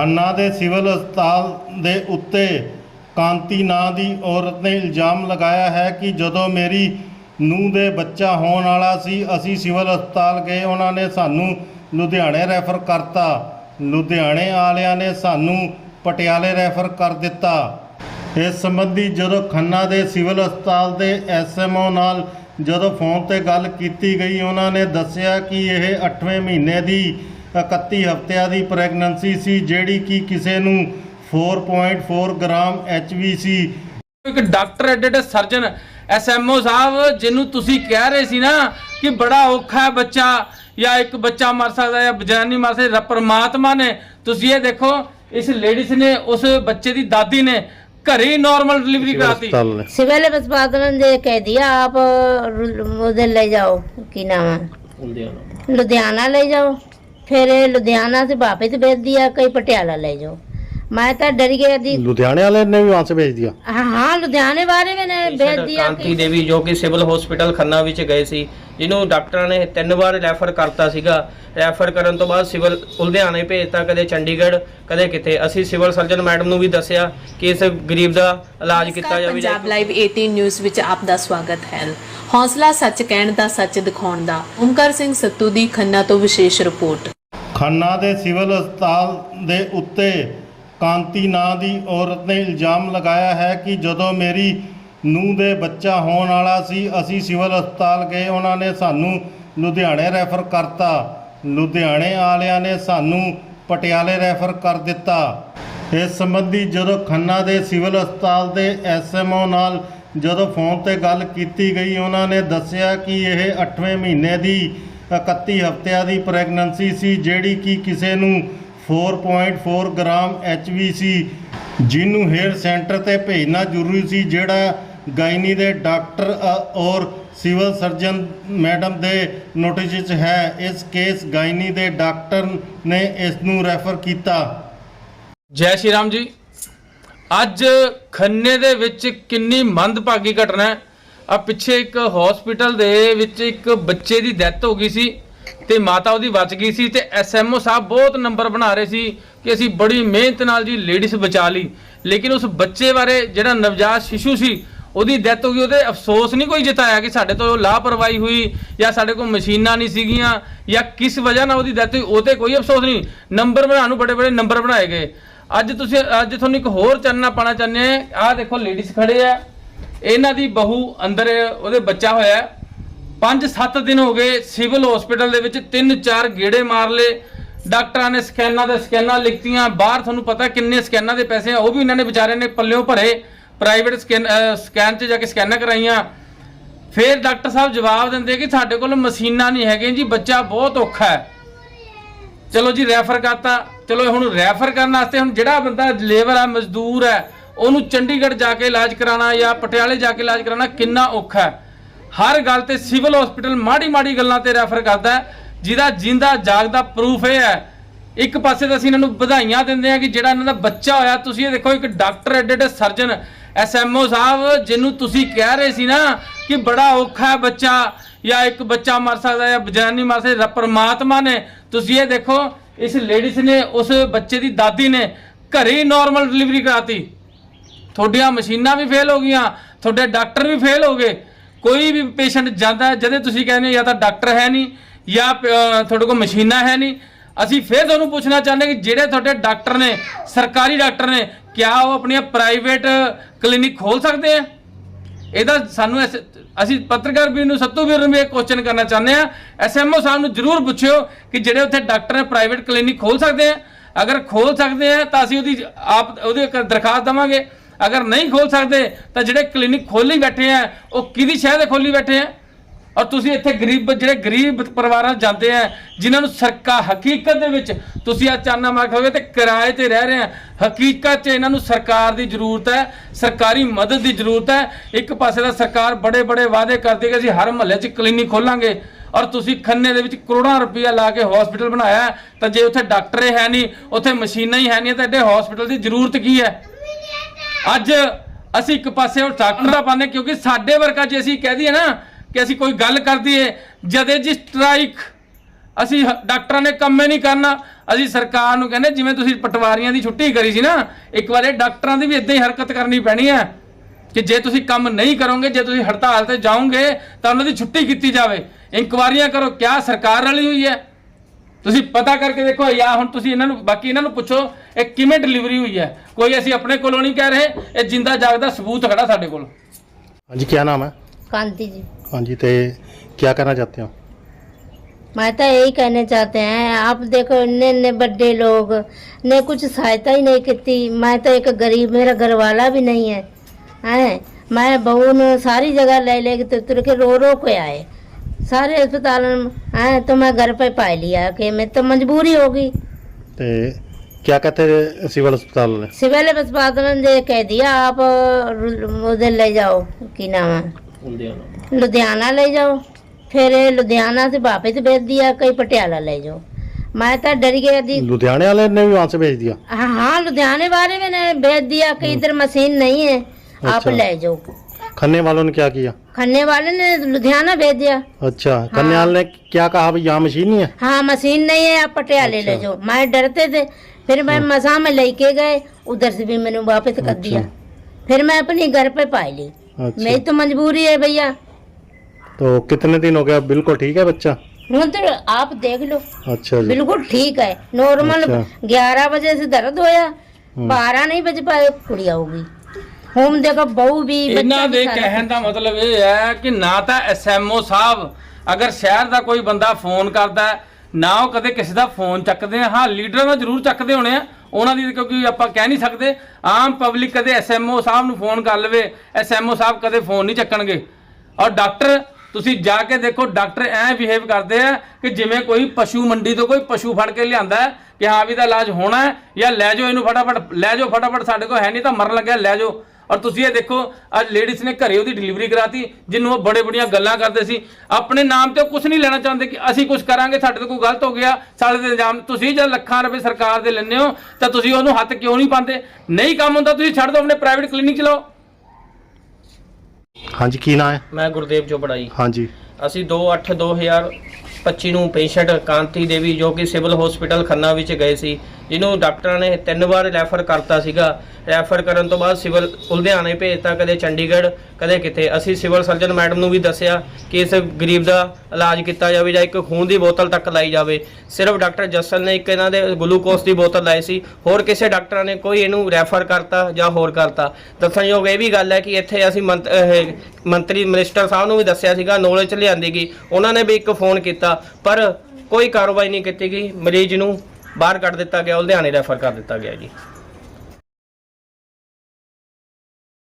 ਖੰਨਾ ਦੇ ਸਿਵਲ ਹਸਪਤਾਲ ਦੇ ਉੱਤੇ ਕਾਂਤੀ ਨਾਂ ਦੀ ਔਰਤ ਨੇ ਇਲਜ਼ਾਮ ਲਗਾਇਆ ਹੈ ਕਿ ਜਦੋਂ ਮੇਰੀ ਨੂੰਹ ਦੇ ਬੱਚਾ ਹੋਣ ਵਾਲਾ ਸੀ, ਅਸੀਂ ਸਿਵਲ ਹਸਪਤਾਲ ਗਏ। ਉਹਨਾਂ ਨੇ ਸਾਨੂੰ ਲੁਧਿਆਣੇ ਰੈਫਰ ਕਰਤਾ। ਲੁਧਿਆਣੇ ਵਾਲਿਆਂ ਨੇ ਸਾਨੂੰ ਪਟਿਆਲੇ ਰੈਫਰ ਕਰ ਦਿੱਤਾ। ਇਸ ਸੰਬੰਧੀ ਜਦੋਂ ਖੰਨਾ ਦੇ ਸਿਵਲ ਹਸਪਤਾਲ ਦੇ ਐਸਐਮਓ ਨਾਲ ਜਦੋਂ ਫੋਨ ਤੇ ਗੱਲ ਕੀਤੀ ਗਈ, ਉਹਨਾਂ ਨੇ ਦੱਸਿਆ ਕਿ ਇਹ 8ਵੇਂ ਮਹੀਨੇ ਦੀ 31 ਹਫ਼ਤਿਆਂ ਦੀ ਪ੍ਰੈਗਨੈਂਸੀ ਸੀ ਜਿਹੜੀ ਕਿ ਕਿਸੇ ਨੂੰ 4.4 ਗ੍ਰਾਮ ਐਚਵੀ ਸੀ ਇੱਕ ਡਾਕਟਰ ਐਡਡ ਸਰਜਨ ਐਸਐਮਓ ਸਾਹਿਬ ਜਿਹਨੂੰ ਤੁਸੀਂ ਕਹਿ ਰਹੇ ਸੀ ਨਾ ਕਿ ਬੜਾ ਔਖਾ ਹੈ ਬੱਚਾ ਜਾਂ ਇੱਕ ਬੱਚਾ ਮਰ ਸਕਦਾ ਜਾਂ ਜਨਾਨੀ ਮਰ ਸਕਦੀ ਹੈ ਪਰਮਾਤਮਾ ਨੇ ਤੁਸੀਂ ਇਹ ਦੇਖੋ ਇਸ ਲੇਡੀਜ਼ ਨੇ ਉਸ ਬੱਚੇ ਦੀ ਦਾਦੀ ਨੇ ਘਰੇ ਹੀ ਨਾਰਮਲ ਡਿਲੀਵਰੀ ਕਰਾਤੀ सिविल अस्पताल ने कह दिया आप उधर ले जाओ की नाम है लुधियाना ले जाओ फिर लुधियाना से वापस भेज दिया कहीं पटियाला ले जाओ मैं तो डर गया थी लुधियाने वाले ने भी वहां से भेज दिया हाँ हाँ लुधियाने बारे में ने भेज दिया ਕਾਂਤੀ कि ਦੇਵੀ ਜੋ ਕਿ ਸਿਵਲ ਹਸਪੀਟਲ ਖੰਨਾ ਵਿੱਚ ਗਏ ਸੀ ਜਿਹਨੂੰ ਡਾਕਟਰਾਂ ਨੇ ਤਿੰਨ ਵਾਰ ਰੈਫਰ ਕਰਤਾ ਸੀਗਾ ਰੈਫਰ ਕਰਨ ਤੋਂ ਬਾਅਦ ਸਿਵਲ ਲੁਧਿਆਣੇ ਭੇਜਤਾ ਕਦੇ ਚੰਡੀਗੜ੍ਹ ਕਦੇ ਕਿਤੇ ਅਸੀਂ ਸਿਵਲ ਸਰਜਨ ਮੈਡਮ ਨੂੰ ਵੀ ਦੱਸਿਆ ਕਿ ਇਸ ਗਰੀਬ ਦਾ ਇਲਾਜ ਕੀਤਾ ਨਮਸਕਾਰ, ਜਾਵੇ ਜਾਂ ਪੰਜਾਬ ਲਾਈਵ 18 ਨਿਊਜ਼ ਵਿੱਚ ਆਪ ਦਾ ਸਵਾਗਤ ਹੈ ਹੌਸਲਾ ਸੱਚ ਕਹਿਣ ਦਾ ਸੱਚ ਦਿਖਾਉਣ ਦਾ ਓਮਕਾਰ ਸਿੰਘ ਸੱਤੂ ਦੀ ਖੰਨਾ ਤੋਂ ਵਿਸ਼ੇਸ਼ ਰਿਪੋਰਟ ਖੰਨਾ ਦੇ ਸਿਵਲ ਹਸਪਤਾਲ ਦੇ ਉੱਤੇ ਕਾਂਤੀ ਨਾਂ ਦੀ ਔਰਤ ਨੇ ਇਲਜ਼ਾਮ ਲਗਾਇਆ ਹੈ ਕਿ ਜਦੋਂ ਮੇਰੀ ਨੂੰਹ ਦੇ ਬੱਚਾ ਹੋਣ ਵਾਲਾ ਸੀ, ਅਸੀਂ ਸਿਵਲ ਹਸਪਤਾਲ ਗਏ। ਉਹਨਾਂ ਨੇ ਸਾਨੂੰ ਲੁਧਿਆਣੇ ਰੈਫਰ ਕਰਤਾ। ਲੁਧਿਆਣੇ ਵਾਲਿਆਂ ਨੇ ਸਾਨੂੰ ਪਟਿਆਲੇ ਰੈਫਰ ਕਰ ਦਿੱਤਾ। ਇਸ ਸੰਬੰਧੀ ਜਦੋਂ ਖੰਨਾ ਦੇ ਸਿਵਲ ਹਸਪਤਾਲ ਦੇ ਐਸਐਮਓ ਨਾਲ ਜਦੋਂ ਫੋਨ ਤੇ ਗੱਲ ਕੀਤੀ ਗਈ, ਉਹਨਾਂ ਨੇ ਦੱਸਿਆ ਕਿ ਇਹ 8ਵੇਂ ਮਹੀਨੇ ਦੀ 31 ਹਫ਼ਤਿਆਂ ਦੀ ਪ੍ਰੈਗਨੈਂਸੀ ਸੀ, ਜਿਹੜੀ ਕਿ ਕਿਸੇ ਨੂੰ 4.4 ਗ੍ਰਾਮ ਐਚਵੀ ਸੀ, ਜਿਹਨੂੰ ਹੇਅਰ ਸੈਂਟਰ ਤੇ ਭੇਜਣਾ ਜ਼ਰੂਰੀ ਸੀ, ਜਿਹੜਾ ਗਾਇਨੀ ਦੇ ਡਾਕਟਰ ਔਰ ਸਿਵਲ ਸਰਜਨ ਮੈਡਮ ਦੇ ਨੋਟਿਸ 'ਚ ਹੈ। ਇਸ ਕੇਸ ਗਾਇਨੀ ਦੇ ਡਾਕਟਰ ਨੇ ਇਸ ਨੂੰ ਰੈਫਰ ਕੀਤਾ। ਜੈ ਸ਼੍ਰੀ ਰਾਮ ਜੀ। ਅੱਜ ਖੰਨੇ ਦੇ ਵਿੱਚ ਕਿੰਨੀ ਮੰਦਭਾਗੀ ਘਟਨਾ ਹੈ? ਆ ਪਿੱਛੇ ਇੱਕ ਹਸਪੀਟਲ ਦੇ ਵਿੱਚ ਇੱਕ ਬੱਚੇ ਦੀ ਡੈਥ ਹੋ ਗਈ ਸੀ ਤੇ ਮਾਤਾ ਉਹਦੀ ਬਚ ਗਈ ਸੀ ਤੇ ਐਸਐਮਓ ਸਾਹਿਬ ਬਹੁਤ ਨੰਬਰ ਬਣਾ ਰਹੇ ਸੀ ਕਿ ਅਸੀਂ ਬੜੀ ਮਿਹਨਤ ਨਾਲ ਜੀ ਲੇਡੀਜ਼ ਬਚਾ ਲਈ। ਲੇਕਿਨ ਉਸ ਬੱਚੇ ਬਾਰੇ ਜਿਹੜਾ ਨਵਜਾਤ ਸ਼ਿਸ਼ੂ ਸੀ, ਉਹਦੀ ਡੈਥ ਹੋ ਗਈ, ਉਹਦੇ ਅਫਸੋਸ ਨਹੀਂ ਕੋਈ ਜਤਾਇਆ ਕਿ ਸਾਡੇ ਤੋਂ ਲਾਪਰਵਾਹੀ ਹੋਈ ਜਾਂ ਸਾਡੇ ਕੋਲ ਮਸ਼ੀਨਾਂ ਨਹੀਂ ਸੀਗੀਆਂ ਜਾਂ ਕਿਸ ਵਜ੍ਹਾ ਨਾਲ ਉਹਦੀ ਡੈਥ ਹੋਈ, ਉਹ ਤੇ ਕੋਈ ਅਫਸੋਸ ਨਹੀਂ। ਨੰਬਰ ਬਣਾਉਣ ਨੂੰ ਬੜੇ ਬੜੇ ਨੰਬਰ ਬਣਾਏ ਗਏ। ਅੱਜ ਤੁਸੀਂ, ਅੱਜ ਤੁਹਾਨੂੰ ਇੱਕ ਹੋਰ ਚਾਨਣਾ ਪਾਣਾ ਚਾਹੁੰਦੇ ਆ ਆਹ ਦੇਖੋ ਲੇਡੀਜ਼ ਖੜੇ ਆ। ਇਹਨਾਂ ਦੀ ਬਹੂ ਅੰਦਰ ਉਹਦੇ ਬੱਚਾ ਹੋਇਆ ਹੈ। ਪੰਜ 7 ਦਿਨ ਹੋ ਗਏ ਸਿਵਲ ਹਸਪੀਟਲ ਦੇ ਵਿੱਚ, ਤਿੰਨ ਚਾਰ ਗੇੜੇ ਮਾਰ ਲਏ। ਡਾਕਟਰਾਂ ਨੇ ਸਕੈਨਾਂ ਦੇ ਸਕੈਨਾਂ ਲਿਖਤੀਆਂ, ਬਾਹਰ ਤੁਹਾਨੂੰ ਪਤਾ ਕਿੰਨੇ ਸਕੈਨਾਂ ਦੇ ਪੈਸੇ ਆ, ਉਹ ਵੀ ਇਹਨਾਂ ਨੇ ਵਿਚਾਰਿਆਂ ਨੇ ਪੱਲਿਓਂ ਭਰੇ। ਪ੍ਰਾਈਵੇਟ ਸਕੈਨ ਸਕੈਨ 'ਚ ਜਾ ਕੇ ਸਕੈਨਾਂ ਕਰਾਈਆਂ। ਫਿਰ ਡਾਕਟਰ ਸਾਹਿਬ ਜਵਾਬ ਦਿੰਦੇ ਕਿ ਸਾਡੇ ਕੋਲ ਮਸ਼ੀਨਾਂ ਨਹੀਂ ਹੈਗੀਆਂ ਜੀ, ਬੱਚਾ ਬਹੁਤ ਔਖਾ ਹੈ। ਚਲੋ ਜੀ, ਰੈਫਰ ਕਰਤਾ। ਚਲੋ ਹੁਣ ਰੈਫਰ ਕਰਨ ਵਾਸਤੇ ਹੁਣ ਜਿਹੜਾ ਬੰਦਾ ਲੇਬਰ ਆ, ਮਜ਼ਦੂਰ ਹੈ ਉਹਨੂੰ ਚੰਡੀਗੜ੍ਹ ਜਾ ਕੇ ਇਲਾਜ ਕਰਾਉਣਾ ਜਾਂ ਪਟਿਆਲੇ ਜਾ ਕੇ ਇਲਾਜ ਕਰਾਉਣਾ ਕਿੰਨਾ ਔਖਾ ਹੈ। ਹਰ ਗੱਲ ਤੇ ਸਿਵਲ ਹਸਪੀਟਲ ਮਾੜੀ ਮਾੜੀ ਗੱਲਾਂ ਤੇ ਰੈਫਰ ਕਰਦਾ ਹੈ। ਜਿਹਦਾ ਜਿੰਦਾ ਜਾਗਦਾ ਪ੍ਰੂਫ ਇਹ ਹੈ। ਇੱਕ ਪਾਸੇ ਤਾਂ ਅਸੀਂ ਇਹਨਾਂ ਨੂੰ ਵਧਾਈਆਂ ਦਿੰਦੇ ਆ ਕਿ ਜਿਹੜਾ ਇਹਨਾਂ ਦਾ ਬੱਚਾ ਹੋਇਆ, ਤੁਸੀਂ ਇਹ ਦੇਖੋ, ਇੱਕ ਡਾਕਟਰ ਐਡਡ ਸਰਜਨ ਐਸਐਮਓ ਸਾਹਿਬ, ਜਿਹਨੂੰ ਤੁਸੀਂ ਕਹਿ ਰਹੇ ਸੀ ਨਾ ਕਿ ਬੜਾ ਔਖਾ ਹੈ ਬੱਚਾ, ਜਾਂ ਇੱਕ ਬੱਚਾ ਮਰ ਸਕਦਾ ਜਾਂ ਜਨਾਨੀ ਮਰ ਸਕਦਾ, ਪਰਮਾਤਮਾ ਨੇ, ਤੁਸੀਂ ਇਹ ਦੇਖੋ, ਇਸ ਲੇਡੀਜ਼ ਨੇ, ਉਸ ਬੱਚੇ ਦੀ ਦਾਦੀ ਨੇ ਘਰੇ ਹੀ ਨਾਰਮਲ ਡਿਲੀਵਰੀ ਕਰਾਤੀ। ਤੁਹਾਡੀਆਂ ਮਸ਼ੀਨਾਂ ਵੀ ਫੇਲ ਹੋ ਗਈਆਂ ਤੁਹਾਡੇ ਡਾਕਟਰ ਵੀ ਫੇਲ ਹੋ ਗਏ। ਕੋਈ ਵੀ ਪੇਸ਼ੈਂਟ ਜਾਂਦਾ ਹੈ, ਜਦੇ ਤੁਸੀਂ ਕਹਿੰਦੇ ਹੋ ਜਾਂ ਤਾਂ ਡਾਕਟਰ ਹੈ ਨਹੀਂ ਜਾਂ ਤੁਹਾਡੇ ਕੋਲ ਮਸ਼ੀਨਾਂ ਹੈ ਨਹੀਂ ਅਸੀਂ ਫਿਰ ਤੁਹਾਨੂੰ ਪੁੱਛਣਾ ਚਾਹੁੰਦੇ ਕਿ ਜਿਹੜੇ ਤੁਹਾਡੇ ਡਾਕਟਰ ਨੇ ਸਰਕਾਰੀ ਡਾਕਟਰ ਨੇ ਕਿਆ ਉਹ ਆਪਣੀਆਂ ਪ੍ਰਾਈਵੇਟ ਕਲੀਨਿਕ ਖੋਲ ਸਕਦੇ ਆ? ਇਹਦਾ ਸਾਨੂੰ ਐਸ- ਅਸੀਂ ਪੱਤਰਕਾਰ ਵੀਰ ਨੂੰ ਸੱਤੂ ਵੀਰ ਨੂੰ ਵੀ ਇਹ ਕੁਐਸਚਨ ਕਰਨਾ ਚਾਹੁੰਦੇ ਆ ਐਸਐਮਓ ਸਾਹਿਬ ਨੂੰ ਜਰੂਰ ਪੁੱਛਿਓ ਕਿ ਜਿਹੜੇ ਉੱਥੇ ਡਾਕਟਰ ਨੇ ਪ੍ਰਾਈਵੇਟ ਕਲੀਨਿਕ ਖੋਲ ਸਕਦੇ ਆ। ਅਗਰ ਖੋਲ ਸਕਦੇ ਆ ਤਾਂ ਅਸੀਂ ਉਹਦੀ ਆਪ ਉਹਦੀ ਦਰਖਾਸਤ ਦਵਾਂਗੇ। ਅਗਰ ਨਹੀਂ ਖੋਲ ਸਕਦੇ, ਤਾਂ ਜਿਹੜੇ ਕਲੀਨਿਕ ਖੋਲੀ ਬੈਠੇ ਆ, ਉਹ ਕਿਹਦੀ ਸ਼ਹਿਰ ਦੇ ਖੋਲੀ ਬੈਠੇ ਆ? ਔਰ ਤੁਸੀਂ ਇੱਥੇ ਗਰੀਬ, ਜਿਹੜੇ ਗਰੀਬ ਪਰਿਵਾਰਾਂ ਜਾਂਦੇ ਆ, ਜਿਨ੍ਹਾਂ ਨੂੰ ਸਰਕਾਰ ਹਕੀਕਤ ਦੇ ਵਿੱਚ ਤੁਸੀਂ ਆ ਚਾਨਾ ਮਾਰ ਖੋਗੇ ਤੇ ਕਿਰਾਏ ਤੇ ਰਹਿ ਰਹੇ ਆ। ਹਕੀਕਤ 'ਚ ਇਹਨਾਂ ਨੂੰ ਸਰਕਾਰ ਦੀ ਜ਼ਰੂਰਤ ਹੈ, ਸਰਕਾਰੀ ਮਦਦ ਦੀ ਜ਼ਰੂਰਤ ਹੈ। ਇੱਕ ਪਾਸੇ ਦਾ ਸਰਕਾਰ ਬੜੇ ਬੜੇ ਵਾਅਦੇ ਕਰਦੀ ਹੈ ਕਿ ਅਸੀਂ ਹਰ ਮਹੱਲੇ 'ਚ ਕਲੀਨਿਕ ਖੋਲਾਂਗੇ। ਔਰ ਤੁਸੀਂ ਖੰਨੇ ਦੇ ਵਿੱਚ ਕਰੋੜਾਂ ਰੁਪਈਆ ਲਾ ਕੇ ਹਸਪੀਟਲ ਬਣਾਇਆ, ਤਾਂ ਜੇ ਉੱਥੇ ਡਾਕਟਰ ਹੈ ਨਹੀਂ, ਉੱਥੇ ਮਸ਼ੀਨਾਂ ਹੀ ਹੈ ਨਹੀਂ, ਤਾਂ ਐਡੇ ਹਸਪੀਟਲ ਦੀ ਜ਼ਰੂਰਤ ਕੀ ਹੈ? ਅੱਜ ਅਸੀਂ ਇੱਕ ਪਾਸੇ ਉਹ ਡਾਕਟਰ ਦਾ ਪਾਣੇ ਕਿਉਂਕਿ ਸਾਡੇ ਵਰਗਾ ਜੇ ਅਸੀਂ ਕਹਿ ਦਈਏ ਨਾ ਕਿ ਅਸੀਂ ਕੋਈ ਗੱਲ ਕਰ ਦਈਏ, ਜਦੇ ਜੀ ਸਟ੍ਰਾਈਕ ਅਸੀਂ ਡਾਕਟਰਾਂ ਨੇ ਕੰਮ ਹੀ ਨਹੀਂ ਕਰਨਾ, ਅਸੀਂ ਸਰਕਾਰ ਨੂੰ ਕਹਿੰਦੇ, ਜਿਵੇਂ ਤੁਸੀਂ ਪਟਵਾਰੀਆਂ ਦੀ ਛੁੱਟੀ ਕਰੀ ਸੀ ਨਾ, ਇੱਕ ਵਾਰ ਡਾਕਟਰਾਂ ਦੀ ਵੀ ਇਦਾਂ ਹੀ ਹਰਕਤ ਕਰਨੀ ਪੈਣੀ ਹੈ, ਕਿ ਜੇ ਤੁਸੀਂ ਕੰਮ ਨਹੀਂ ਕਰੋਗੇ, ਜੇ ਤੁਸੀਂ ਹੜਤਾਲ ਤੇ ਜਾਓਗੇ, ਤਾਂ ਉਹਨਾਂ ਦੀ ਛੁੱਟੀ ਕੀਤੀ ਜਾਵੇ। ਇਨਕੁਆਰੀਆਂ ਕਰੋ, ਕਿਆ ਸਰਕਾਰ ਰਲੀ ਹੋਈ ਹੈ? ਤੁਸੀਂ ਪਤਾ ਕਰਕੇ ਦੇਖੋ, ਜਾਂ ਹੁਣ ਤੁਸੀਂ ਇਹਨਾਂ ਨੂੰ, ਬਾਕੀ ਇਹਨਾਂ ਨੂੰ ਪੁੱਛੋ ਇਹ ਕਿਵੇਂ ਡਿਲੀਵਰੀ ਹੋਈ ਹੈ ਕੋਈ ਅਸੀਂ ਆਪਣੇ ਕੋਲੋਂ ਨਹੀਂ ਕਹਿ ਰਹੇ ਇਹ ਜਿੰਦਾ ਜਾਗਦਾ ਸਬੂਤ ਖੜਾ ਸਾਡੇ ਕੋਲ हाँ जी क्या नाम है कांति जी हाँ जी तो क्या करना चाहते हो मैं तो यही कहने चाहते हैं आप देखो इतने इतने बड़े लोग ने कुछ सहायता ही नहीं की मैं तो एक गरीब मेरा घर वाला भी नहीं है हैं मैं बहू ने सारी जगह ले लेके तुर तुर के रो रो के आए सारे अस्पताल में हैं तो मैं घर पे पा लिया कि मैं तो मजबूरी होगी तो क्या कहते हैं सिविल अस्पताल ने सिविल अस्पताल ने कह दिया आप उधर ले जाओ की नाम है लुधियाना ले जाओ फिर लुधियाना से वापस भेज दिया कहीं पटियाला ले जाओ मैं तो डर गया थी लुधियाने वाले ने भी वहाँ से भेज दिया हाँ हाँ लुधियाने वाले में ने भेज दिया कि इधर मशीन नहीं है आप अच्छा। ले जाओ खन्ने वालों ने क्या किया खन्ने वाले ने लुधियाना भेज दिया अच्छा खन्ने वाले ने क्या कहा भाई यहाँ मशीन नहीं है हाँ मशीन नहीं है आप पटियाले ले अच्छा। जाओ मैं डरते थे फिर मैं मसा में लेके गए उधर से भी मैंने वापस कर दिया फिर मैं अपनी घर पे पाई ली अच्छा मेरी तो मजबूरी है भैया तो कितने दिन हो गया बिल्कुल ठीक है बच्चा हूँ तो आप देख लो अच्छा जी बिल्कुल ठीक है नॉर्मल अच्छा। ग्यारह बजे से दर्द होया बारह नहीं बज पाए कुड़िया होगी होम देखो बहू भी बच्चा ਇਹਨਾਂ भी ਦੇ सारा ਕਹਿਣ ਦਾ ਮਤਲਬ ਇਹ ਹੈ ਕਿ ਨਾ ਤਾਂ ਐਸਐਮਓ ਸਾਹਿਬ ਅਗਰ ਸ਼ਹਿਰ ਦਾ ਕੋਈ ਬੰਦਾ ਫੋਨ ਕਰਦਾ ਹੈ, ਨਾ ਉਹ ਕਦੇ ਕਿਸੇ ਦਾ ਫੋਨ ਚੱਕਦੇ ਆ। ਹਾਂ, ਲੀਡਰਾਂ ਦਾ ਜ਼ਰੂਰ ਚੱਕਦੇ ਹੋਣੇ ਆ। ਉਹਨਾਂ ਦੀ ਕਿਉਂਕਿ ਆਪਾਂ ਕਹਿ ਨਹੀਂ ਸਕਦੇ। ਆਮ ਪਬਲਿਕ ਕਦੇ ਐਸਐਮਓ ਸਾਹਿਬ ਨੂੰ ਫੋਨ ਕਰ ਲਵੇ। ਐਸਐਮਓ ਸਾਹਿਬ ਕਦੇ ਫੋਨ ਨਹੀਂ ਚੱਕਣਗੇ। ਔਰ ਡਾਕਟਰ, ਤੁਸੀਂ ਜਾ ਕੇ ਦੇਖੋ, ਡਾਕਟਰ ਐਂ ਬਿਹੇਵ ਕਰਦੇ ਆ ਕਿ ਜਿਵੇਂ ਕੋਈ ਪਸ਼ੂ ਮੰਡੀ ਤੋਂ ਕੋਈ ਪਸ਼ੂ ਫੜ ਕੇ ਲਿਆਂਦਾ ਕਿ ਹਾਂ ਵੀ ਦਾ ਇਲਾਜ ਹੋਣਾ ਹੈ ਜਾਂ ਲੈ ਜਾਓ ਇਹਨੂੰ ਫਟਾਫਟ, ਲੈ ਜਾਓ ਫਟਾਫਟ ਸਾਡੇ ਕੋਲ ਹੈ ਨਹੀਂ ਤਾਂ ਮਰਨ ਲੱਗਿਆ, ਲੈ ਜਾਓ। ਔਰ ਤੁਸੀਂ ਇਹ ਦੇਖੋ ਅੱਜ ਲੇਡੀਜ਼ ਨੇ ਘਰੇ ਉਹਦੀ ਡਿਲੀਵਰੀ ਕਰਾਤੀ ਜਿੰਨੂੰ ਉਹ ਬੜੇ ਬੜੀਆਂ ਗੱਲਾਂ ਕਰਦੇ ਸੀ। ਆਪਣੇ ਨਾਮ ਤੇ ਕੁਝ ਨਹੀਂ ਲੈਣਾ ਚਾਹੁੰਦੇ ਕਿ ਅਸੀਂ ਕੁਝ ਕਰਾਂਗੇ ਸਾਡੇ ਤੋਂ ਕੋਈ ਗਲਤ ਹੋ ਗਿਆ ਸਾਡੇ ਤੇ ਇਲਜ਼ਾਮ। ਤੁਸੀਂ ਜਦ ਲੱਖਾਂ ਰੁਪਏ ਸਰਕਾਰ ਦੇ ਲੈਂਦੇ ਹੋ ਤਾਂ ਤੁਸੀਂ ਉਹਨੂੰ ਹੱਥ ਕਿਉਂ ਨਹੀਂ ਪਾਉਂਦੇ? ਨਹੀਂ ਕੰਮ ਹੁੰਦਾ ਤੁਸੀਂ ਛੱਡ ਦਿਓ ਆਪਣੇ ਪ੍ਰਾਈਵੇਟ ਕਲੀਨਿਕ ਚਲਾਓ ਹਾਂਜੀ ਕੀ ਨਾਮ ਹੈ? ਮੈਂ ਗੁਰਦੇਵ ਚੋਪੜਾ ਜੀ। ਹਾਂਜੀ। ਅਸੀਂ 28 2025 ਨੂੰ ਪੇਸ਼ੈਂਟ ਕਾਂਤੀ ਦੇਵੀ ਜੋ ਕਿ ਸਿਵਲ ਹਸਪੀਟਲ ਖੰਨਾ ਵਿੱਚ ਗਏ ਸੀ। ਜਿਹਨੂੰ ਡਾਕਟਰਾਂ ਨੇ ਤਿੰਨ ਵਾਰ ਰੈਫਰ ਕਰਤਾ ਸੀਗਾ। ਰੈਫਰ ਕਰਨ ਤੋਂ ਬਾਅਦ ਸਿਵਲ ਲੁਧਿਆਣੇ ਭੇਜਤਾ, ਕਦੇ ਚੰਡੀਗੜ੍ਹ, ਕਦੇ ਕਿਤੇ। ਅਸੀਂ ਸਿਵਲ ਸਰਜਨ ਮੈਡਮ ਨੂੰ ਵੀ ਦੱਸਿਆ ਕਿ ਇਸ ਗਰੀਬ ਦਾ ਇਲਾਜ ਕੀਤਾ ਜਾਵੇ ਜਾਂ ਇੱਕ ਖੂਨ ਦੀ ਬੋਤਲ ਤੱਕ ਲਾਈ ਜਾਵੇ। ਸਿਰਫ ਡਾਕਟਰ ਜੱਸਲ ਨੇ ਇੱਕ ਇਹਨਾਂ ਦੇ ਗਲੂਕੋਸ ਦੀ ਬੋਤਲ ਲਾਈ ਸੀ। ਹੋਰ ਕਿਸੇ ਡਾਕਟਰਾਂ ਨੇ ਕੋਈ ਇਹਨੂੰ ਰੈਫਰ ਕਰਤਾ ਜਾਂ ਹੋਰ ਕਰਤਾ। ਦੱਸਣਯੋਗ ਇਹ ਵੀ ਗੱਲ ਹੈ ਕਿ ਇੱਥੇ ਅਸੀਂ ਮੰਤ- ਮੰਤਰੀ ਮਿਨਿਸਟਰ ਸਾਹਿਬ ਨੂੰ ਵੀ ਦੱਸਿਆ ਸੀਗਾ, ਨੌਲੇਜ ਚ ਲਿਆਂਦੀ ਗਈ। ਉਹਨਾਂ ਨੇ ਵੀ ਇੱਕ ਫੋਨ ਕੀਤਾ, ਪਰ ਕੋਈ ਕਾਰਵਾਈ ਨਹੀਂ ਕੀਤੀ ਗਈ। ਮਰੀਜ਼ ਨੂੰ ਬਾਹਰ ਕੱਢ ਦਿੱਤਾ ਗਿਆ ਲੁਧਿਆਣੇ ਰੈਫਰ ਕਰ ਦਿੱਤਾ ਗਿਆ ਜੀ।